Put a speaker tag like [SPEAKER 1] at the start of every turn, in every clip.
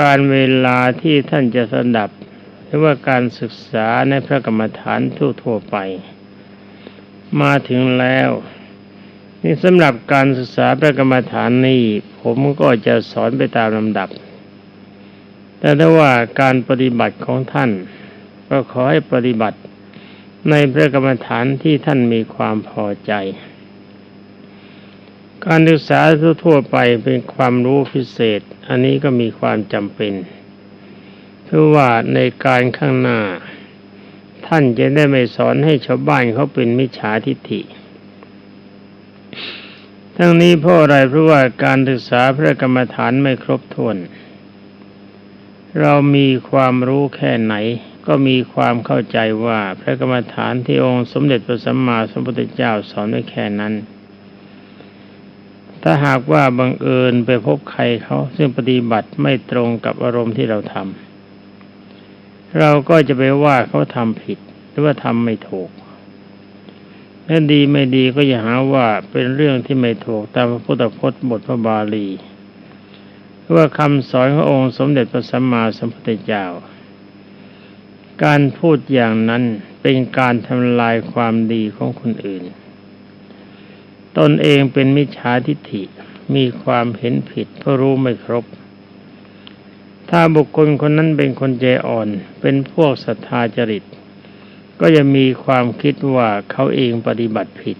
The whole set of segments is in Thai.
[SPEAKER 1] การเวลาที่ท่านจะสดับ หรือว่าการศึกษาในพระกรรมฐานทั่วๆไป มาถึงแล้ว นี่สำหรับการศึกษาพระกรรมฐานนี้ผมก็จะสอนไปตามลำดับ แต่ถ้าว่าการปฏิบัติของท่าน ก็ขอให้ปฏิบัติในพระกรรมฐานที่ท่านมีความพอใจ การศึกษาทั่วไปเป็นความรู้พิเศษ อันนี้ก็มีความจำเป็นเพราะว่าในการข้างหน้า ท่านจะได้ไม่สอนให้ชาวบ้านเขาเป็นมิจฉาทิฏฐิ ทั้งนี้เพราะอะไรเพราะว่าการศึกษาพระกรรมฐานไม่ครบถ้วน เรามีความรู้แค่ไหน ก็มีความเข้าใจว่าพระกรรมฐานที่องค์สมเด็จพระสัมมาสัมพุทธเจ้าสอนไว้แค่นั้น ถ้าหากว่าบังเอิญไปพบใครเขาซึ่งปฏิบัติไม่ตรงกับอารมณ์ที่เราทำเราก็จะไปว่าเขาทำผิด หรือว่าทำไม่ถูกถ้าดีไม่ดีก็อย่าหาว่าเป็นเรื่องที่ไม่ถูกตามพระพุทธพจน์บทพระบาลีว่าคำสอนขององค์สมเด็จพระสัมมาสัมพุทธเจ้า การพูดอย่างนั้นเป็นการทำลายความดีของคนอื่น ตนเองเป็นมิจฉาทิฏฐิมีความเห็นผิดเพราะรู้ไม่ครบ ถ้าบุคคลคนนั้นเป็นคนใจอ่อน เป็นพวกศรัทธาจริต ก็จะมีความคิดว่าเขาเองปฏิบัติผิด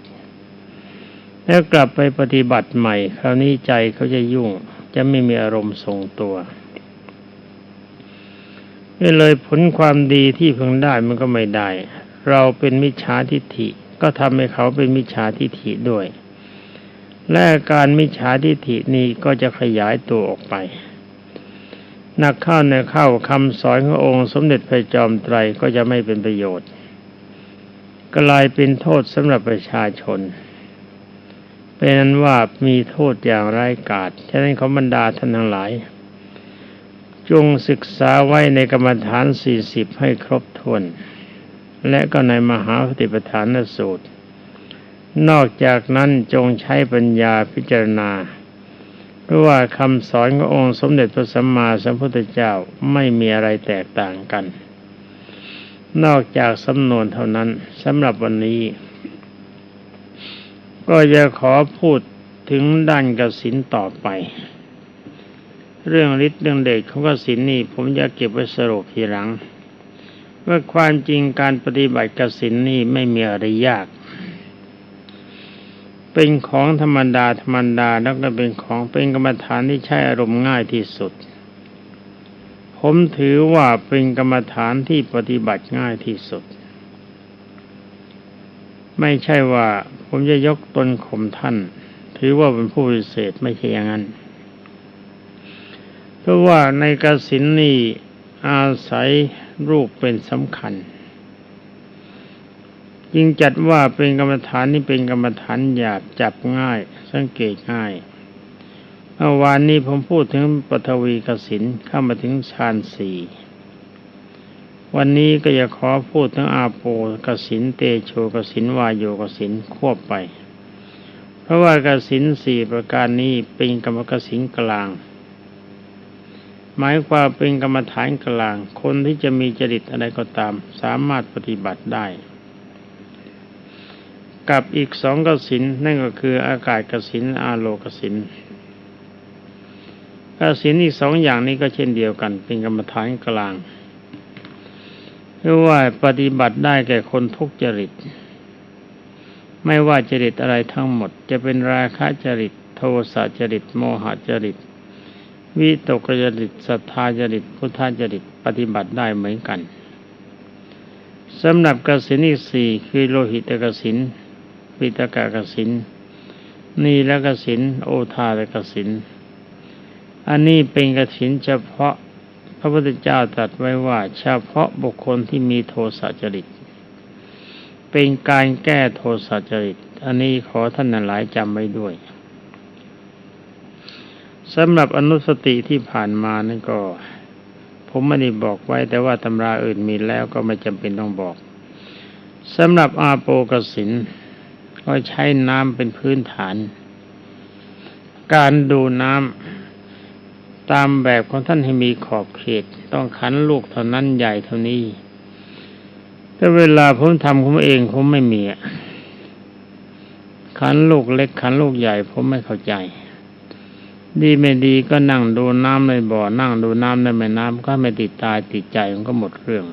[SPEAKER 1] แล้วกลับไปปฏิบัติใหม่ คราวนี้ใจเขาจะยุ่งจะไม่มีอารมณ์ทรงตัวนี่เลยผลความดีที่เพิ่งได้มันก็ไม่ได้ เราเป็นมิจฉาทิฏฐิก็ทำให้เขาเป็นมิจฉาทิฏฐิด้วย และการมิจฉาทิฏฐินี้ก็จะขยายตัวออกไปนักเข้าในเข้าคำสอนขององค์สมเด็จพระจอมไตรก็จะไม่เป็นประโยชน์ กลายเป็นโทษสำหรับประชาชน เป็นนั้นว่ามีโทษอย่างร้ายกาจฉะนั้นเขาบรรดาท่านทั้งหลาย จงศึกษาไว้ในกรรมฐานสี่สิบให้ครบถ้วน และก็ในมหาปฏิปทานสูตร นอกจากนั้นจงใช้ปัญญาพิจารณา เพราะว่าคำสอนขององค์สมเด็จพระสัมมาสัมพุทธเจ้าไม่มีอะไรแตกต่างกัน นอกจากสำนวนเท่านั้นสำหรับวันนี้ ก็จะขอพูดถึงด้านกสินต่อไป เรื่องฤทธิ์เรื่องเดชของกสินนี่ผมจะเก็บไว้สรุปทีหลังว่าความจริงการปฏิบัติกสินนี่ไม่มีอะไรยาก เป็นของธรรมดาธรรมดาแล้วก็เป็นของเป็นกรรมฐานที่ใช้อารมณ์ง่ายที่สุด ผมถือว่าเป็นกรรมฐานที่ปฏิบัติง่ายที่สุด ไม่ใช่ว่าผมจะยกตนข่มท่าน ถือว่าเป็นผู้พิเศษไม่ใช่อย่างนั้นเพราะว่าในกสินนี่อาศัยรูปเป็นสำคัญ ยิงจัดว่าเป็นกรรมฐานนี่เป็นกรรมฐานหยาบจับง่าย สังเกตง่ายเมื่อวานนี้ผมพูดถึงปฐวีกสินเข้ามาถึงฌานสี่วันนี้ก็จะขอพูดถึงอาโปกสินเตโชกสินวายโยกสินควบไป เพราะว่ากสินสี่ประการนี้เป็นกรรมกสินกลาง หมายความเป็นกรรมฐานกลาง คนที่จะมีจริตอะไรก็ตาม สามารถปฏิบัติได้ กับอีกสองกสินนั่นก็คืออากาศกสินอาโลกสินกสินอีกสองอย่างนี้ก็เช่นเดียวกัน เป็นกรรมฐานกลางเพราะว่าปฏิบัติได้แก่คนทุกจริต ไม่ว่าจริตอะไรทั้งหมด จะเป็นราคะจริต โทสะจริต โมหจริต วิตกจริตศรัทธาจริต พุทธจริต ปฏิบัติได้เหมือนกันสำหรับกสินอีกสี่คือโลหิตกสิน ปิตกกสินนีและกสินโอทาละกสินอันนี้เป็นกสินเฉพาะพระพุทธเจ้าตรัสไว้ว่า เฉพาะบุคคลที่มีโทสะจริต เป็นการแก้โทสะจริต อันนี้ขอท่านหลายจำไว้ด้วยสำหรับอนุสติที่ผ่านมานั่นก็ ผมไม่ได้บอกไว้ แต่ว่าตำราอื่นมีแล้วก็ไม่จำเป็นต้องบอกสำหรับอาโปกสิน ก็ใช้น้ำเป็นพื้นฐาน การดูน้ำตามแบบของท่านให้มีขอบเขต ต้องขันลูกเท่านั้นใหญ่เท่านี้ แต่เวลาผมทำผมเองผมไม่มีขันลูกเล็กขันลูกใหญ่ผมไม่เข้าใจ ดีไม่ดีก็นั่งดูน้ำในบ่อ นั่งดูน้ำในแม่น้ำก็ไม่ติดตาติดใจมันก็หมดเรื่อง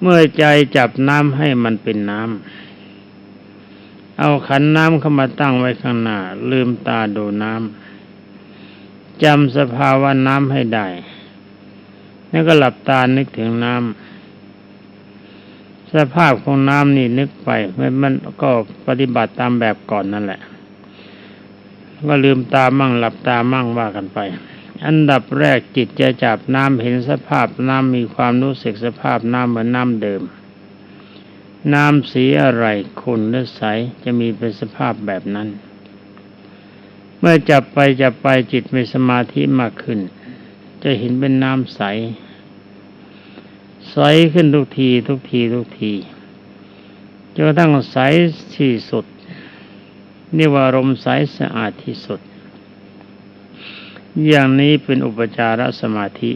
[SPEAKER 1] เมื่อใจจับน้ำให้มันเป็นน้ำ เอาขันน้ำเข้ามาตั้งไว้ข้างหน้า ลืมตาดูน้ำจำสภาวะน้ำให้ได้ แล้วก็หลับตานึกถึงน้ำสภาพของน้ำนี่นึกไปมันมันก็ปฏิบัติตามแบบก่อนนั่นแหละ ก็ลืมตามั่งหลับตามั่งว่ากันไป อันดับแรกจิตจะจับน้ำเห็นสภาพน้ำมีความรู้สึกสภาพน้ำเหมือนน้ำเดิม น้ำสีอะไรขุ่นหรือใสจะมีเป็นสภาพแบบนั้น เมื่อจับไปจับไปจิตมีสมาธิมากขึ้น จะเห็นเป็นน้ำใส ใสขึ้นทุกทีทุกทีทุกทีจนกระทั่งใสที่สุดนี่ว่าลมใสสะอาดที่สุด อย่างนี้เป็นอุปจารสมาธิ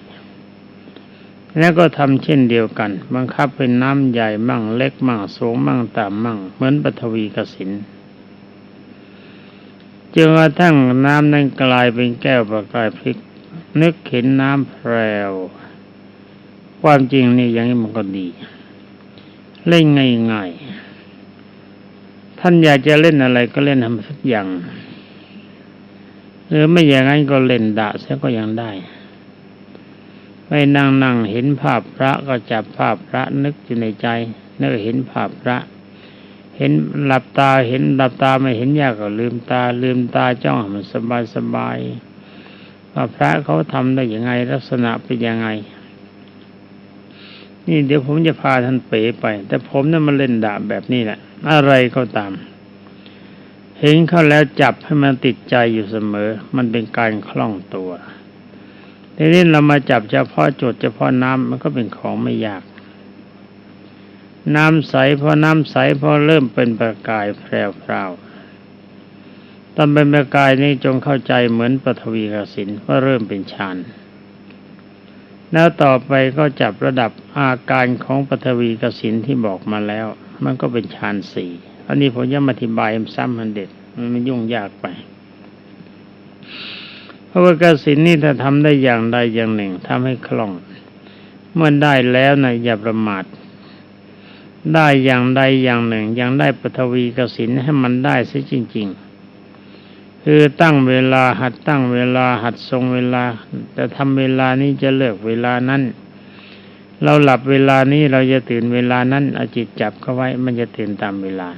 [SPEAKER 1] แล้วก็ทำเช่นเดียวกัน บังคับเป็นน้ำใหญ่มั่งเล็กมั่งสูงมั่งต่ำมั่ง เหมือนปฐวีกสินจนกระทั่งน้ำนั้นกลายเป็นแก้วประกายพลิก นึกเห็นน้ำแพรวความจริงนี่อย่างนี้มันก็ดี เล่นง่ายๆท่านอยากจะเล่นอะไรก็เล่นทำสักอย่างหรือไม่อย่างนั้นก็เล่นดะเสียก็ยังได้ ไปนั่งนั่งเห็นภาพพระก็จับภาพพระนึกอยู่ในใจนึกเห็นภาพพระ เห็นหลับตาเห็นหลับตาไม่เห็นยากก็ลืมตา ลืมตาจ้องมันสบายสบายว่าพระเขาทำได้ยังไงลักษณะเป็นยังไง นี่เดี๋ยวผมจะพาท่านเป๋ไป แต่ผมนั้นมาเล่นดาบแบบนี้แหละอะไรก็ตาม เห็นเขาแล้วจับให้มันติดใจอยู่เสมอ มันเป็นการคล่องตัว ทีนี้เรามาจับเฉพาะจุดเฉพาะน้ำมันก็เป็นของไม่ยาก น้ำใสพอน้ำใสพอเริ่มเป็นประกายแพรวตอนเป็นประกายนี้จงเข้าใจเหมือนปฐวีกสินว่าเริ่มเป็นฌานแล้วต่อไปก็จับระดับอาการของปฐวีกสินที่บอกมาแล้ว มันก็เป็นฌานสี่อันนี้ผมยังอธิบายซ้ำมันเด็ดมันยุ่งยากไป ราะว่ากสินนี่ถ้าทำได้อย่างใดอย่างหนึ่งทำให้คล่อง เมื่อได้แล้วนะอย่าประมาท ได้อย่างใดอย่างหนึ่ง ยังได้ปฐวีกสินให้มันได้ซะจริง ๆ คือตั้งเวลาหัดตั้งเวลาหัดทรงเวลา แต่ทำเวลานี้จะเลิกเวลานั้น เราหลับเวลานี้เราจะตื่นเวลานั้นเอาจิตจับเข้าไว้มันจะตื่นตามเวลา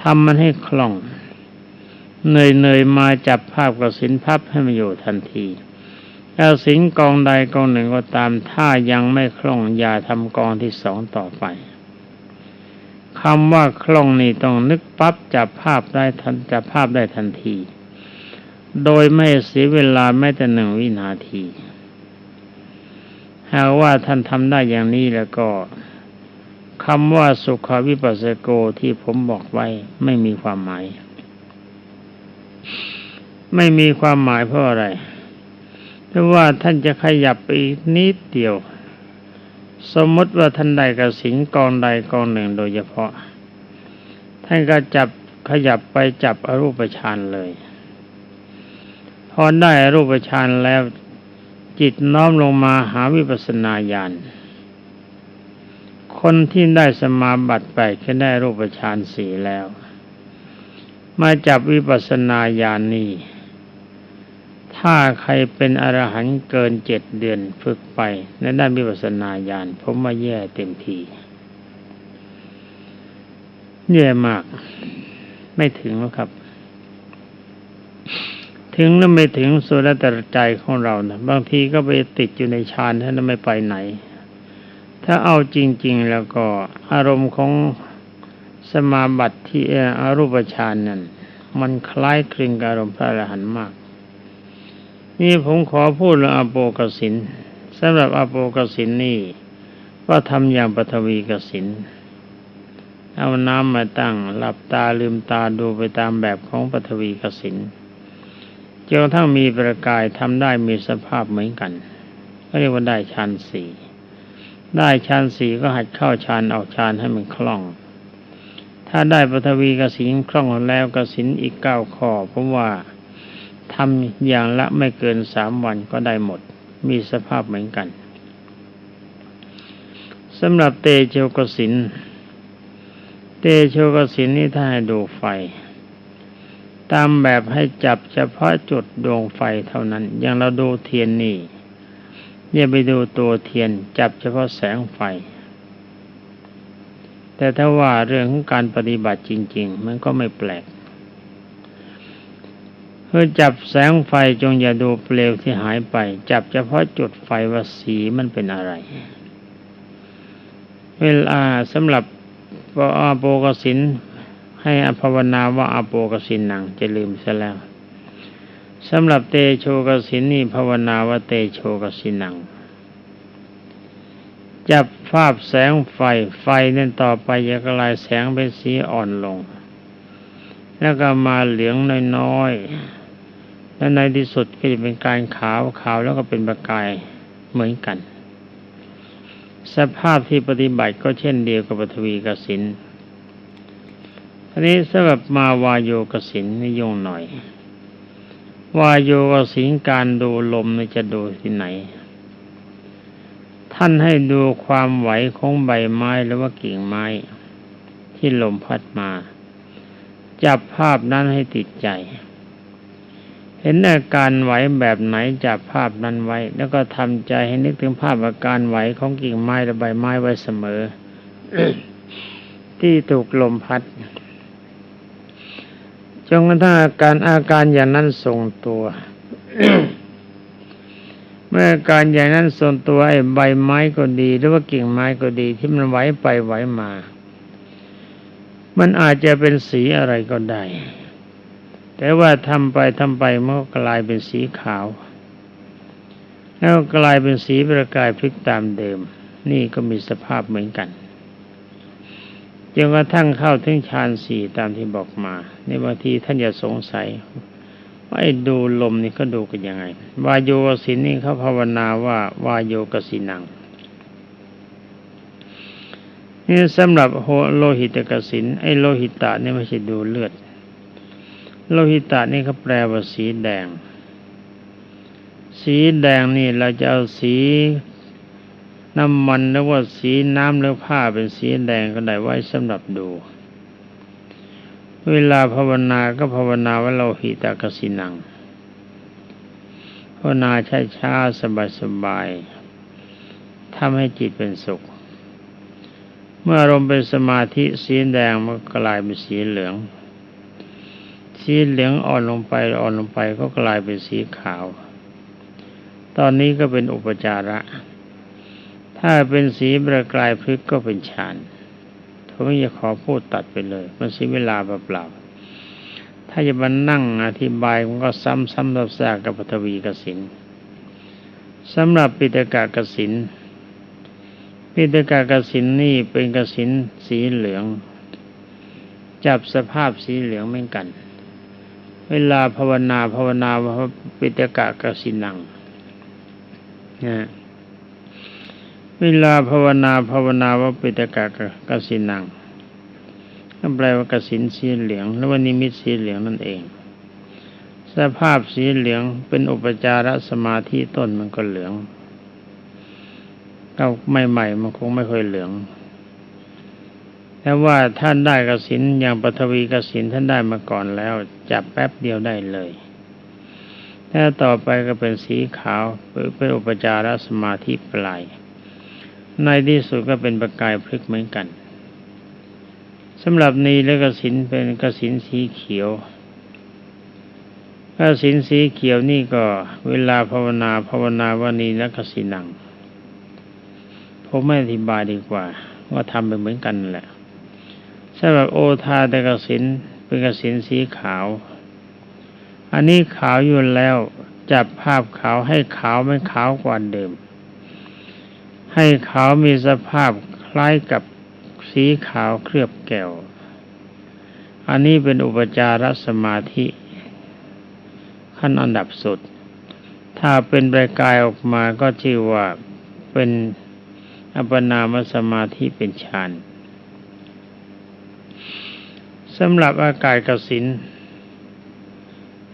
[SPEAKER 1] ทำมันให้คล่อง เนยเนยมาจับภาพกับสินพับให้มันอยู่ทันทีแล้วสินกองใดกองหนึ่งก็ตามถ้ายังไม่คล่องอย่าทำกองที่สองต่อไปคำว่าคล่องนี่ต้องนึกปั๊บจับภาพได้ทันจับภาพได้ทันที โดยไม่เสียเวลาแม้แต่หนึ่งวินาทีหากว่าท่านทำได้อย่างนี้แล้วก็คำว่าสุขวิปัสสโกที่ผมบอกไว้ไม่มีความหมาย ไม่มีความหมายเพราะอะไรเพราะว่าท่านจะขยับไปอีกนิดเดียว สมมติว่าท่านใดกับสิงกองใดกองหนึ่งโดยเฉพาะ ท่านก็จับขยับไปจับอรูปฌานเลย พอได้อรูปฌานแล้วจิตน้อมลงมาหาวิปัสสนาญาณคนที่ได้สมาบัติไปก็ได้รูปฌานสี่แล้ว มาจับวิปัสสนาญาณนี้ ถ้าใครเป็นอรหันต์เกินเจ็ดเดือนฝึกไปในด้านวิปัสสนาญาณผมมาแย่เต็มทีแย่มาก ไม่ถึงแล้วครับ ถึงแล้วไม่ถึงส่วนแล้วแต่ใจของเรานะบางทีก็ไปติดอยู่ในฌานท่านไม่ไปไหน ถ้าเอาจริง ๆ แล้วก็อารมณ์ของสมาบัติที่อารูปฌานนั้นมันคล้ายคลึงกับอารมณ์พระอรหันต์มาก นี่ผมขอพูดเรื่องอโปกสินสำหรับอโปกสินนี่ว่าทำอย่างปฐวีกสินเอาน้ำมาตั้ง หลับตาลืมตาดูไปตามแบบของปฐวีกสินจนทั่งมีประกายทำได้มีสภาพเหมือนกันก็เรียกว่าได้ฌานสี่ได้ฌานสี่ก็หัดเข้าฌานออกฌานให้มันคล่อง ถ้าได้ปฐวีกสินคล่องแล้วกสินอีกเก้าข้อเพราะว่า ทำอย่างละไม่เกินสามวันก็ได้หมด มีสภาพเหมือนกันสำหรับเตโชกสิน เตโชกสินนี่ถ้าให้ดูไฟ ตามแบบให้จับเฉพาะจุดดวงไฟเท่านั้น อย่างเราดูเทียนนี่เนี่ยไปดูตัวเทียนจับเฉพาะแสงไฟ แต่ถ้าว่าเรื่องของการปฏิบัติจริง ๆ มันก็ไม่แปลก เพื่อจับแสงไฟจงอย่าดูเปลวที่หายไป จับเฉพาะจุดไฟว่าสีมันเป็นอะไร เวลาสำหรับอาโปกสินให้อภาวนาว่าอาโปกสินหนังจะลืมซะแล้วสำหรับเตโชกสินนี่ภาวนาว่าเตโชกสินัง จับภาพแสงไฟไฟนั่นต่อไปจะกลายแสงเป็นสีอ่อนลง แล้วก็มาเหลืองน้อย และในที่สุดก็จะเป็นการขาวขาวแล้วก็เป็นประกายเหมือนกัน สภาพที่ปฏิบัติก็เช่นเดียวกับปฐวีกสินทีนี้สำหรับมาวายโยกสินนี่ยงหน่อย วายโยกสิงการดูลมจะดูที่ไหน ท่านให้ดูความไหวของใบไม้หรือว่ากิ่งไม้ ที่ลมพัดมา จับภาพนั้นให้ติดใจ ห็นอาการไหวแบบไหนจับภาพนั้นไว้ แล้วก็ทำใจให้นึกถึงภาพอาการไหวของกิ่งไม้และใบไม้ไว้เสมอ ที่ถูกลมพัดจนกระทั่งอาการอาการอย่างนั้นทรงตัว เมื่ออาการอย่างนั้นทรงตัวไอ้ใบไม้ก็ดี หรือว่ากิ่งไม้ก็ดี ที่มันไหวไปไหวมา มันอาจจะเป็นสีอะไรก็ได้ แต่ว่าทำไปทำไปมันก็กลายเป็นสีขาว แล้วกลายเป็นสีประกายพลิกตามเดิม นี่ก็มีสภาพเหมือนกันจนกระทั่งเข้าถึงฌานสี่ตามที่บอกมา ในบางทีท่านอย่าสงสัยว่าไอ้ดูลมนี่เขาดูกันยังไง วายโยกสินนี่เขาภาวนาว่าวายโยกสินังนี่สำหรับโลหิตกสินไอ้โลหิตะนี่ไม่ใช่ดูเลือด โลหิตะนี่เขาแปลว่าสีแดง สีแดงนี่เราจะเอาสีน้ำมันหรือว่าสีน้ำหรือผ้าเป็นสีแดงก็ได้ไว้สำหรับดู เวลาภาวนาก็ภาวนาว่าเราหิตากสินังภาวนาช้าช้าสบายสบายทำให้จิตเป็นสุข เมื่ออารมณ์เป็นสมาธิสีแดงมันกลายเป็นสีเหลือง สีเหลืองอ่อนลงไปอ่อนลงไปก็กลายเป็นสีขาว ตอนนี้ก็เป็นอุปจาระ ถ้าเป็นสีประกายพลึกก็เป็นฌานผมจะขอพูดตัดไปเลย มันเสียเวลาเปล่าๆถ้าจะมานั่งอธิบายมันก็ซ้ำซ้ำซากกับปฐวีกสินสำหรับปิตกากสินปิตกากสินนี่เป็นกสินสีเหลือง จับสภาพสีเหลืองเหมือนกัน เวลาภาวนาภาวนาว่าปิตกากสินังนะเวลาภาวนาภาวนาว่าปิตกะกสินังก็แปลว่ากสินสีเหลืองหรือว่านิมิตสีเหลืองนั่นเอง สภาพสีเหลืองเป็นอุปจารสมาธิต้นมันก็เหลืองก็ใหม่ๆมันคงไม่ค่อยเหลือง แต่ว่าท่านได้กสินอย่างปฐวีกสินท่านได้มาก่อนแล้ว จับแป๊บเดียวได้เลยถ้าต่อไปก็เป็นสีขาวเป็นอุปจารสมาธิปลาย ในที่สุดก็เป็นประกายพลึกเหมือนกันสำหรับนีและกสินเป็นกสินสีเขียวกสินสีเขียวนี่ก็เวลาภาวนาภาวนาวานีและกสินังผมไม่อธิบายดีกว่า ว่าทำไปเหมือนกันแหละ สำหรับโอทาตกสินเป็นกสินสีขาว อันนี้ขาวอยู่แล้วจับภาพขาวให้ขาวไม่ขาวกว่าเดิม ให้ขาวมีสภาพคล้ายกับสีขาวเคลือบแก้ว อันนี้เป็นอุปจารสมาธิ ขั้นอันดับสุด ถ้าเป็นประกายออกมาก็ชื่อว่าเป็นอัปปนามสมาธิเป็นฌาน สำหรับอากาศกสิน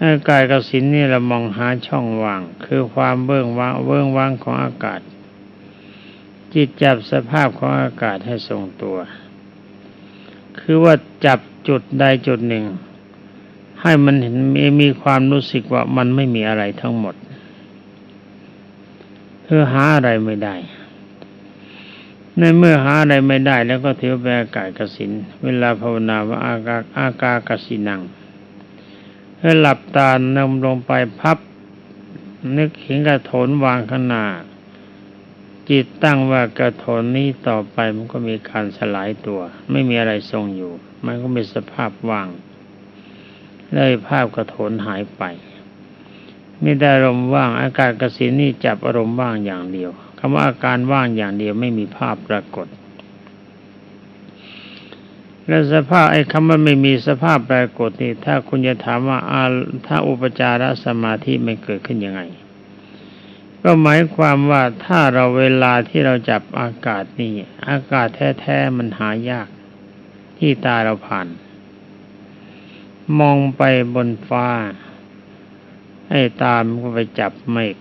[SPEAKER 1] อากาศกสินนี่เรามองหาช่องว่าง คือความเบื้องว่างเบื้องว่างของอากาศ จิตจับสภาพของอากาศให้ทรงตัว คือว่าจับจุดใดจุดหนึ่ง ให้มันเห็นมีมีความรู้สึกว่ามันไม่มีอะไรทั้งหมดคือหาอะไรไม่ได้ ในเมื่อหาอะไรไม่ได้แล้วก็ถือเป็นอากาศกสิน เวลาภาวนาว่าอากาอากากสินังให้หลับตานำลงไปพับ นึกเห็นกระโถนวางข้างหน้าจิตตั้งว่ากระโถนนี้ต่อไปมันก็มีการสลายตัว ไม่มีอะไรทรงอยู่ มันก็มีสภาพว่าง เลยภาพกระโถนหายไปนี่ได้อารมณ์ว่าง อากาศกสินนี่จับอารมณ์ว่างอย่างเดียว คำว่าอาการว่างอย่างเดียวไม่มีภาพปรากฏ แล้วสภาพไอ้คำว่าไม่มีสภาพปรากฏนี่ถ้าคุณจะถามว่าอาถ้าอุปจารสมาธิไม่เกิดขึ้นยังไง ก็หมายความว่าถ้าเราเวลาที่เราจับอากาศนี่อากาศแท้ๆมันหายาก ที่ตาเราผ่าน มองไปบนฟ้าไอ้ตามก็ไปจับเมฆ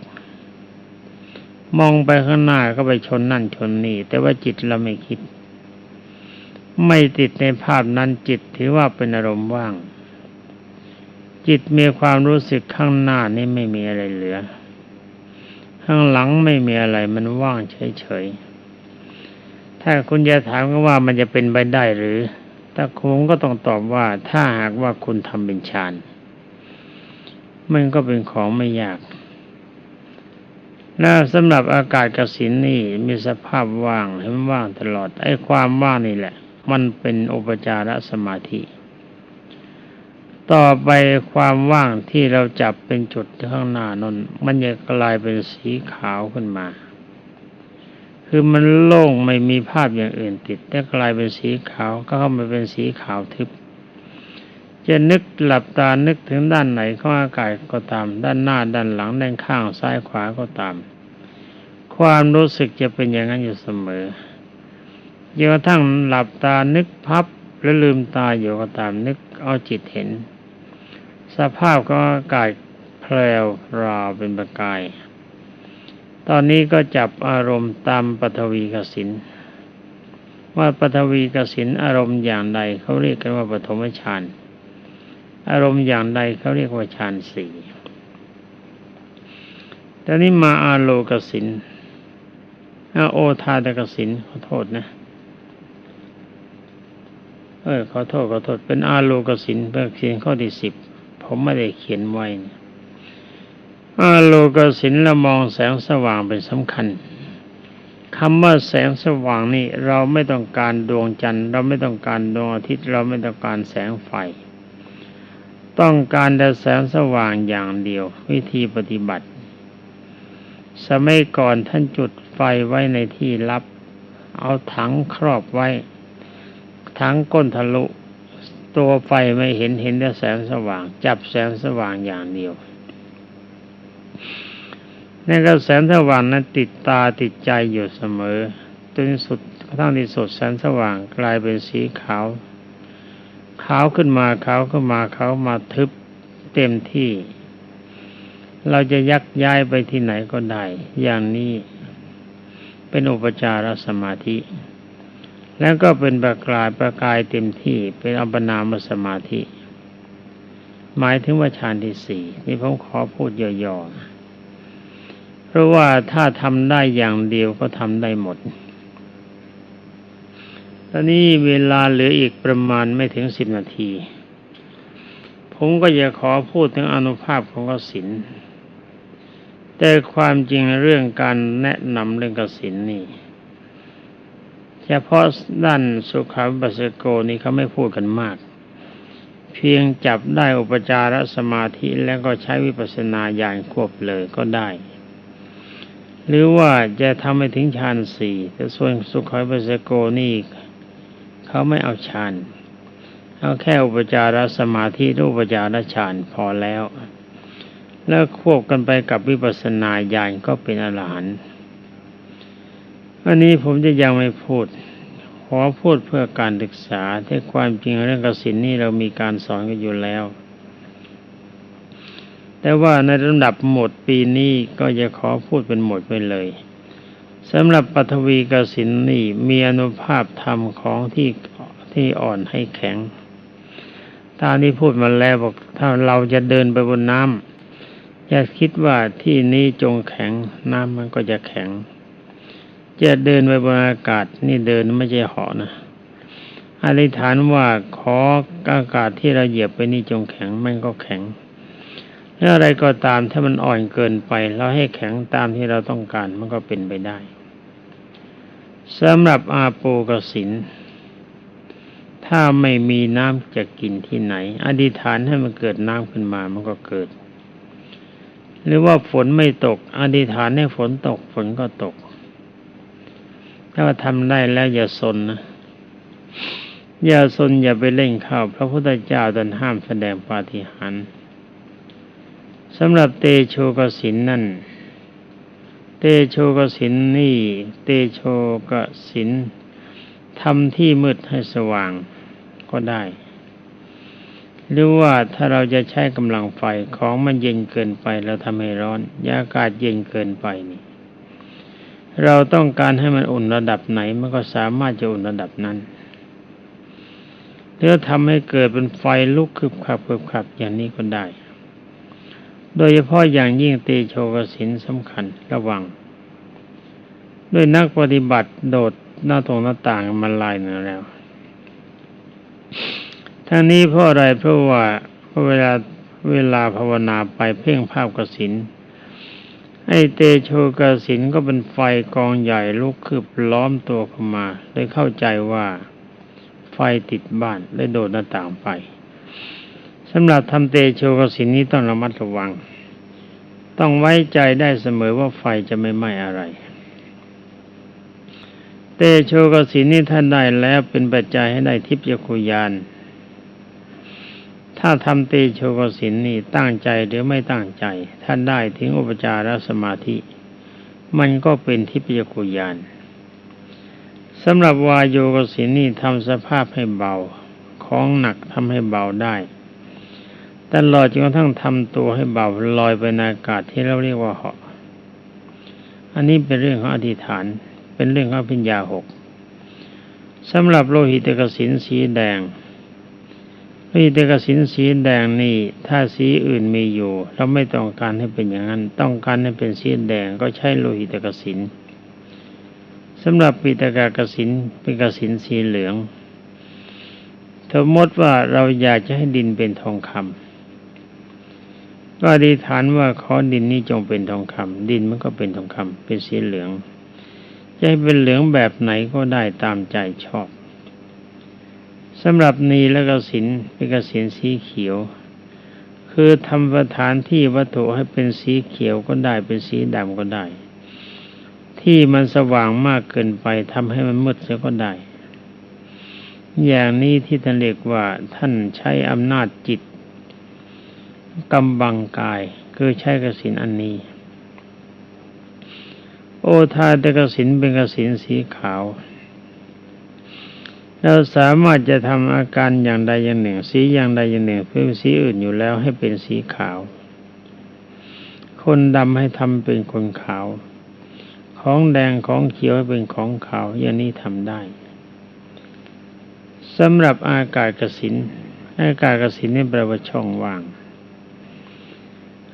[SPEAKER 1] มองไปข้างหน้าก็ไปชนนั่นชนนี่ แต่ว่าจิตเราไม่คิด ไม่ติดในภาพนั้นจิตถือว่าเป็นอารมณ์ว่าง จิตมีความรู้สึกข้างหน้านี่ไม่มีอะไรเหลือ ข้างหลังไม่มีอะไรมันว่างเฉยๆถ้าคุณจะถามก็ว่ามันจะเป็นไปได้หรือถ้าคงก็ต้องตอบว่าถ้าหากว่าคุณทำเป็นฌานมันก็เป็นของไม่ยาก แล้วสำหรับอากาศกสินนี่มีสภาพว่างเห็นว่างตลอดไอ้ความว่างนี่แหละ มันเป็นอุปจารสมาธิ ต่อไปความว่างที่เราจับเป็นจุดข้างหน้านนมันจะกลายเป็นสีขาวขึ้นมา คือมันโล่งไม่มีภาพอย่างอื่นติด แต่กลายเป็นสีขาวก็เข้ามาเป็นสีขาวทึบจะนึกหลับตานึกถึงด้านไหนของอากาศก็ตาม ด้านหน้าด้านหลังด้านข้างซ้ายขวาก็ตาม ความรู้สึกจะเป็นอย่างนั้นอยู่เสมอจนกระทั่งหลับตานึกพับหรือลืมตาอยู่ก็ตามนึกเอาจิตเห็น สภาพของอากาศแพลวราวเป็นประกาย ตอนนี้ก็จับอารมณ์ตามปฐวีกสิน ว่าปฐวีกสินอารมณ์อย่างใดเขาเรียกกันว่าปฐมฌานอารมณ์อย่างใดเขาเรียกว่าฌานสี่ตอนนี้มาอาโลกสิน โอทาตกสินขอโทษนะ เออขอโทษขอโทษ เป็นอาโลกสินเพื่อเขียนข้อที่สิบผมไม่ได้เขียนไว้อาโลกสินเรามองแสงสว่างเป็นสำคัญคำว่าแสงสว่างนี่เราไม่ต้องการดวงจันทร์ เราไม่ต้องการดวงอาทิตย์ เราไม่ต้องการแสงไฟ ต้องการแต่แสงสว่างอย่างเดียว วิธีปฏิบัติ สมัยก่อนท่านจุดไฟไว้ในที่ลับ เอาถังครอบไว้ ถังก้นทะลุ ตัวไฟไม่เห็นเห็นแต่แสงสว่าง จับแสงสว่างอย่างเดียวในกระแสงสว่างนั้นติดตาติดใจอยู่เสมอจนสุดกระทั่งที่สุดแสงสว่างกลายเป็นสีขาว ขาวขึ้นมาขาวขึ้นมาขาวมาทึบเต็มที่ เราจะยักย้ายไปที่ไหนก็ได้ อย่างนี้ เป็นอุปจารสมาธิ แล้วก็เป็นประกายประกายเต็มที่เป็นอัปนามสมาธิ หมายถึงว่าฌานที่สี่นี่ผมขอพูดย่อๆเพราะว่าถ้าทำได้อย่างเดียวก็ทำได้หมดตอนนี้เวลาเหลืออีกประมาณไม่ถึงสิบนาที ผมก็จะขอพูดถึงอนุภาพของกสิน แต่ความจริงเรื่องการแนะนำเรื่องกสินนี่เฉพาะด้านสุขาบัสโกนี่เขาไม่พูดกันมาก เพียงจับได้อุปจารสมาธิแล้วก็ใช้วิปัสสนาอย่างควบเลยก็ได้ หรือว่าจะทำให้ถึงฌานสี่แต่ส่วนสุขาบัสโกนี่เขาไม่เอาฌานเอาแค่อุปจารสมาธิรูปจารฌานพอแล้ว แล้วควบกันไปกับวิปัสสนาญาณก็เป็นอรหันต์อันนี้ผมจะยังไม่พูด ขอพูดเพื่อการศึกษาที่ความจริงเรื่องกสินนี่เรามีการสอนกันอยู่แล้ว แต่ว่าในลำดับหมดปีนี้ก็จะขอพูดเป็นหมดไปเลยสำหรับปฐวีกสินนี่มีอนุภาพธรรมของที่ที่อ่อนให้แข็งตามที่พูดมาแล้วบอกถ้าเราจะเดินไปบนน้ำ อย่าคิดว่าที่นี้จงแข็งน้ำมันก็จะแข็ง จะเดินไปบนอากาศนี่เดินไม่ใช่เหาะนะอธิษฐานว่าขออากาศที่เราเหยียบไปนี่จงแข็งมันก็แข็งแล้วอะไรก็ตามถ้ามันอ่อนเกินไปเราให้แข็งตามที่เราต้องการมันก็เป็นไปได้สำหรับอาโปกสิน ถ้าไม่มีน้ำจะกินที่ไหน อธิษฐานให้มันเกิดน้ำขึ้นมามันก็เกิด หรือว่าฝนไม่ตก อธิษฐานให้ฝนตก ฝนก็ตก ถ้าว่าทำได้แล้วอย่าสนนะอย่าสนอย่าไปเล่นข้าวพระพุทธเจ้าตอนห้ามแสดงปาฏิหาริย์สำหรับเตโชกสินนั่น เตโชกสินนี่ เตโชกสินทำที่มืดให้สว่างก็ได้ หรือว่าถ้าเราจะใช้กำลังไฟของมันเย็นเกินไปเราทำให้ร้อนยอากาศเย็นเกินไปนี่ เราต้องการให้มันอุ่นระดับไหนมันก็สามารถจะอุ่นระดับนั้นหรือทำให้เกิดเป็นไฟลุกคึบขับคึบขับอย่างนี้ก็ได้ โดยเฉพาะอย่างยิ่งเตโชกสินสำคัญระวัง ด้วยนักปฏิบัติโดดหน้าตรงหน้าต่างมันลายหนึ่งแล้ว ทั้งนี้เพราะอะไรเพราะว่าเวลาเวลาภาวนาไปเพ่งภาพกสินไอเตโชกสินก็เป็นไฟกองใหญ่ลุกคืบล้อมตัวเข้ามาเลยเข้าใจว่าไฟติดบ้านเลยโดดหน้าต่างไปสำหรับทำเตโชกสินนี้ต้องระมัดระวัง ต้องไว้ใจได้เสมอว่าไฟจะไม่ไหม้อะไร เตโชกสินนี้ท่านได้แล้วเป็นปัจจัยให้ได้ทิพยคุยาน ถ้าทำเตโชกสินนี่ตั้งใจหรือไม่ตั้งใจ ท่านได้ถึงอุปจารสมาธิ มันก็เป็นทิพยคุยานสำหรับวายโยกสินนี่ทำสภาพให้เบา ของหนักทำให้เบาได้ตลอดจนกระทั่งทำตัวให้เบาลอยไปในอากาศที่เราเรียกว่าเหาะอันนี้เป็นเรื่องของอธิษฐาน เป็นเรื่องของปัญญาหกสำหรับโลหิตกสินสีแดง โลหิตกสินสีแดงนี่ ถ้าสีอื่นมีอยู่ เราไม่ต้องการให้เป็นอย่างนั้น ต้องการให้เป็นสีแดงก็ใช้โลหิตกสินสำหรับปีตกากสินเป็นกสินสีเหลืองสมมติว่าเราอยากจะให้ดินเป็นทองคำก็อธิษฐานว่าขอดินนี้จงเป็นทองคำดินมันก็เป็นทองคำเป็นสีเหลืองจะให้เป็นเหลืองแบบไหนก็ได้ตามใจชอบ สำหรับนีและกสินเป็นกสินสีเขียว คือทำสถานที่วัตถุให้เป็นสีเขียวก็ได้เป็นสีดำก็ได้ ที่มันสว่างมากเกินไปทำให้มันมืดเสียก็ได้ อย่างนี้ที่ท่านเรียกว่าท่านใช้อำนาจจิตกำบังกาย คือใช้กสินอันนี้ โอทาตกสินเป็นกสินสีขาว เราสามารถจะทำอาการอย่างใดอย่างหนึ่ง สีอย่างใดอย่างหนึ่งเพื่อสีอื่นอยู่แล้วให้เป็นสีขาว คนดำให้ทำเป็นคนขาว ของแดงของเขียวให้เป็นของขาวอย่างนี้ทำได้สำหรับอากาศกสินอากาศกสินนี่แปลว่าช่องว่าง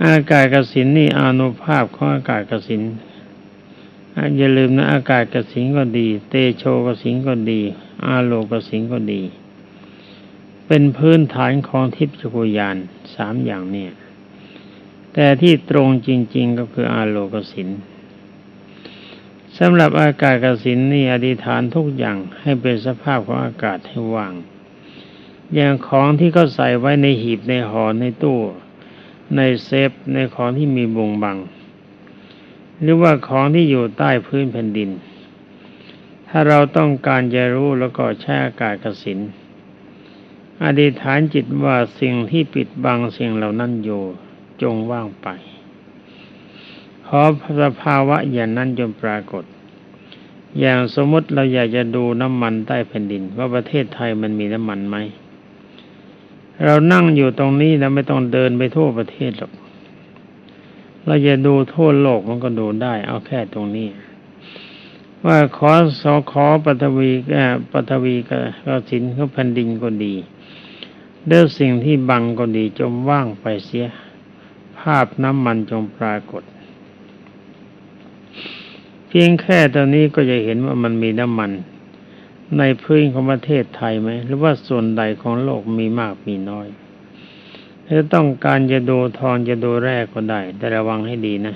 [SPEAKER 1] อากาศกสินนี่อนุภาพของอากาศกสินอย่าลืมนะอากาศกสินก็ดี เตโชกสินก็ดี อาโลกสินก็ดี เป็นพื้นฐานของทิพยจักรยานสามอย่างเนี่ย แต่ที่ตรงจริง ๆ ก็คืออาโลกสินสำหรับอากาศกสินนี่อธิษฐานทุกอย่างให้เป็นสภาพของอากาศให้ว่าง อย่างของที่เขาใส่ไว้ในหีบในห่อในตู้ ในเซฟในของที่มีบ่งบัง หรือว่าของที่อยู่ใต้พื้นแผ่นดิน ถ้าเราต้องการจะรู้แล้วก็ใช้อากาศกสินอธิษฐานจิตว่าสิ่งที่ปิดบังสิ่งเหล่านั้นอยู่จงว่างไปขอสภาวะอย่างนั้นจงปรากฏ อย่างสมมติเราอยากจะดูน้ำมันใต้แผ่นดิน ว่าประเทศไทยมันมีน้ำมันไหม เรานั่งอยู่ตรงนี้นะไม่ต้องเดินไปทั่วประเทศหรอก เราจะดูทั่วโลกมันก็ดูได้ เอาแค่ตรงนี้ ว่าขอสอขอปฐวีก่ปฐวีก็สินเขาแผ่นดินก็ดีเด้อสิ่งที่บังก็ดีจงว่างไปเสีย ภาพน้ำมันจงปรากฏ เพียงแค่ตอนนี้ก็จะเห็นว่ามันมีน้ำมัน ในพื้นของประเทศไทยไหม หรือว่าส่วนใดของโลกมีมากมีน้อยถ้าต้องการจะดูทองจะดูแร่ก็ได้ แต่ระวังให้ดีนะ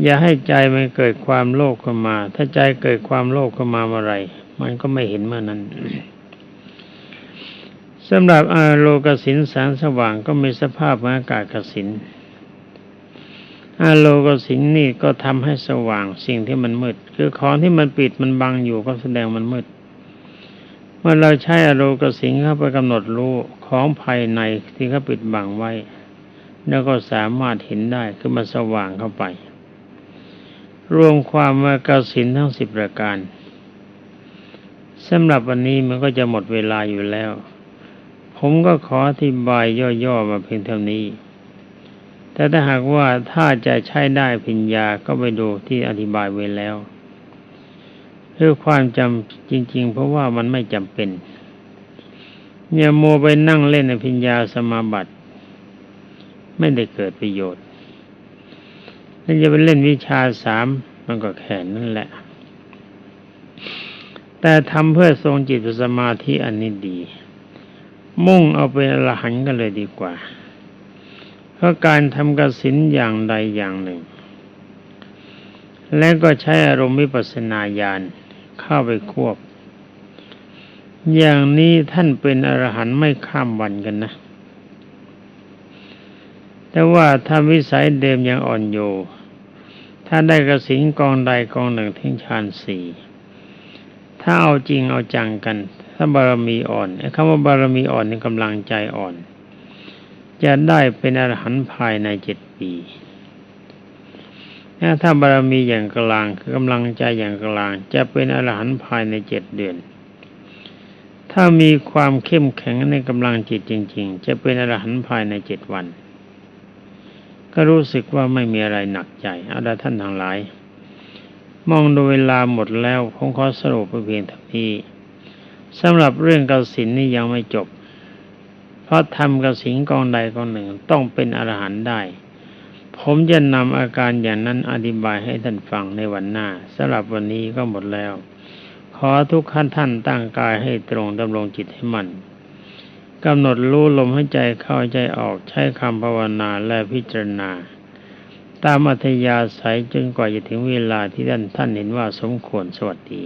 [SPEAKER 1] อย่าให้ใจมันเกิดความโลภขึ้นมา ถ้าใจเกิดความโลภขึ้นมาเมื่อไรมันก็ไม่เห็นเมื่อนั้นสำหรับอาโลกสินแสงสว่างก็มีสภาพอากาศกสินอาโลกสินนี่ก็ทำให้สว่างสิ่งที่มันมืด คือของที่มันปิดมันบังอยู่ก็แสดงมันมืด เมื่อเราใช้อาโลกสินเข้าไปกำหนดรู้ของภายในที่เขาปิดบังไว้ แล้วก็สามารถเห็นได้คือมันสว่างเข้าไป รวมความว่ากสินทั้งสิบประการสำหรับวันนี้มันก็จะหมดเวลาอยู่แล้ว ผมก็ขออธิบายย่อๆมาเพียงเท่านี้ แต่ถ้าหากว่าถ้าจะใช้ได้พิญญาก็ไปดูที่อธิบายไว้แล้วเพื่อความจำจริง ๆ เพราะว่ามันไม่จำเป็นอย่าโมไปนั่งเล่นในพิญญาสมาบัติ ไม่ได้เกิดประโยชน์ นั่นจะไปเล่นวิชาสามมันก็แค่นั่นแหละ แต่ทำเพื่อทรงจิตสมาธิอันนี้ดี มุ่งเอาเป็นอรหันต์กันเลยดีกว่า เพราะการทำกสินอย่างใดอย่างหนึ่ง และก็ใช้อารมณ์วิปัสสนาญาณเข้าไปควบ อย่างนี้ท่านเป็นอรหันต์ไม่ข้ามวันกันนะ แต่ว่าถ้าวิสัยเดิมยังอ่อนโยถ้าได้กระสินกองใดกองหนึ่งทิ้งฌานสี่ถ้าเอาจริงเอาจังกัน ถ้าบารมีอ่อนคำว่าบารมีอ่อนในกำลังใจอ่อน จะได้เป็นอรหันต์ภายในเจ็ดปีถ้าบารมีอย่างกลางคือกำลังใจอย่างกลาง จะเป็นอรหันต์ภายในเจ็ดเดือน ถ้ามีความเข้มแข็งในกำลังจิตจริง ๆ จะเป็นอรหันต์ภายในเจ็ดวัน ก็รู้สึกว่าไม่มีอะไรหนักใจเอาละท่านทั้งหลาย มองดูเวลาหมดแล้วผมขอสรุปเพียงเท่านี้สำหรับเรื่องกสินนี่ยังไม่จบ เพราะทำกสินกองใดกองหนึ่งต้องเป็นอรหันต์ได้ ผมจะนำอาการอย่างนั้นอธิบายให้ท่านฟังในวันหน้าสำหรับวันนี้ก็หมดแล้ว ขอทุกขั้นท่านตั้งกายให้ตรงดำรงจิตให้มัน กำหนดรู้ลมให้ใจเข้าใจออกใช้คำภาวนาและพิจารณา ตามอัธยาศัยจนกว่าจะถึงเวลาที่ท่านท่านเห็นว่าสมควรสวัสดี